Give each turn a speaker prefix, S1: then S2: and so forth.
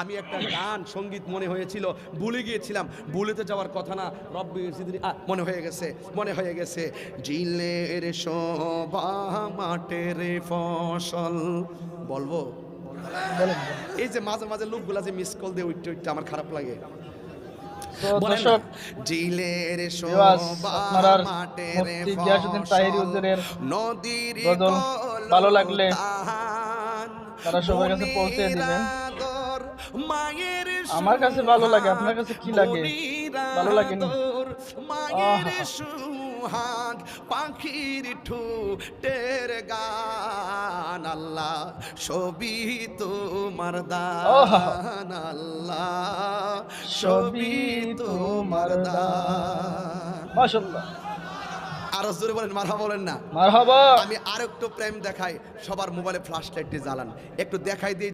S1: আমি একটা গান সংগীত মনে হয়েছিল ভুলে গিয়েছিলাম। ভুলেতে যাওয়ার কথা না রব্বি মনে হয়ে গেছে মনে হয়ে গেছে। জিলের শোভা মাঠের ফসল। বলব? এই যে মাঝে মাঝে লোকগুলা যে মিস কল দিয়ে উঠতে উঠতে আমার খারাপ লাগে। জিলের নদীর
S2: ভালো লাগলে তারা সবার কাছে পৌঁছে দিবেন।
S1: মায়ের
S2: আমার কাছে ভালো লাগে, আপনার কাছে কি লাগে? ভালো?
S1: মনিরাদর, মায়ের সুহাগ পাখির ঠুটের গান আল্লাহ তোমার দান আল্লাহ তোমার দান।
S2: মাশাআল্লাহ।
S1: আরও জোরে বলেন মারহা বলেন না।
S2: মারহাবা।
S1: আমি আর একটু প্রেম দেখাই সবার মোবাইলে ফ্ল্যাশ লাইটটি জ্বালান। একটু দেখাই দিই